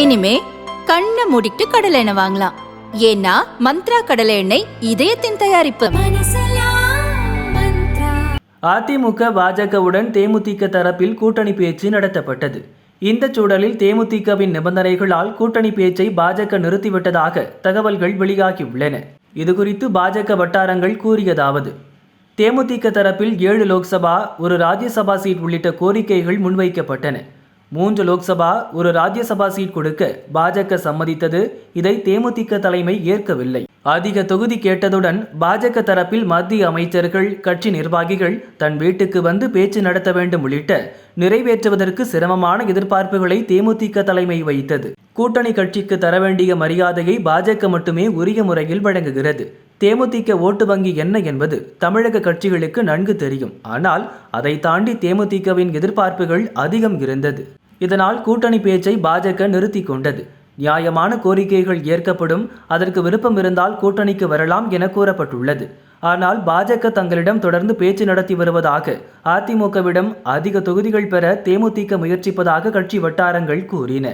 இனிமே கண்ணை மூடிட்டு கடலை எண்ணெய் வாங்கலாம். ஏன்னா மந்த்ரா கடலை எண்ணெய் இதயத்தின் தயாரிப்பு. அதிமுக பாஜகவுடன் தேமுதிக தரப்பில் கூட்டணி பேச்சு நடத்தப்பட்டது. இந்த சூழலில் தேமுதிகவின் நிபந்தனைகளால் கூட்டணி பேச்சை பாஜக நிறுத்திவிட்டதாக தகவல்கள் வெளியாகியுள்ளன. இதுகுறித்து பாஜக வட்டாரங்கள் கூறியதாவது தேமுதிக தரப்பில் ஏழு லோக்சபா ஒரு ராஜ்யசபா சீட் உள்ளிட்ட கோரிக்கைகள் முன்வைக்கப்பட்டன. மூன்று லோக்சபா ஒரு ராஜ்யசபா சீட் கொடுக்க பாஜக சம்மதித்தது. இதை தேமுதிக தலைமை ஏற்கவில்லை. அதிக தொகுதி கேட்டதுடன் பாஜக தரப்பில் மத்திய அமைச்சர்கள் கட்சி நிர்வாகிகள் தன் வீட்டுக்கு வந்து பேச்சு நடத்த வேண்டும் உள்ளிட்ட நிறைவேற்றுவதற்கு சிரமமான எதிர்பார்ப்புகளை தேமுதிக தலைமை வைத்தது. கூட்டணி கட்சிக்கு தர வேண்டிய மரியாதையை பாஜக மட்டுமே உரிய முறையில் வழங்குகிறது. தேமுதிக ஓட்டு வங்கி என்ன என்பது தமிழக கட்சிகளுக்கு நன்கு தெரியும். ஆனால் அதை தாண்டி தேமுதிகவின் எதிர்பார்ப்புகள் அதிகம் இருந்தது. இதனால் கூட்டணி பேச்சை பாஜக நிறுத்தி கொண்டது. நியாயமான கோரிக்கைகள் ஏற்கப்படும் அதற்கு விருப்பம் இருந்தால் கூட்டணிக்கு வரலாம் என கூறப்பட்டுள்ளது. ஆனால் பாஜக தங்களிடம் தொடர்ந்து பேச்சு நடத்தி வருவதாக அதிமுகவிடம் அதிக தொகுதிகள் பெற தேமுதிக முயற்சிப்பதாக கட்சி வட்டாரங்கள் கூறின.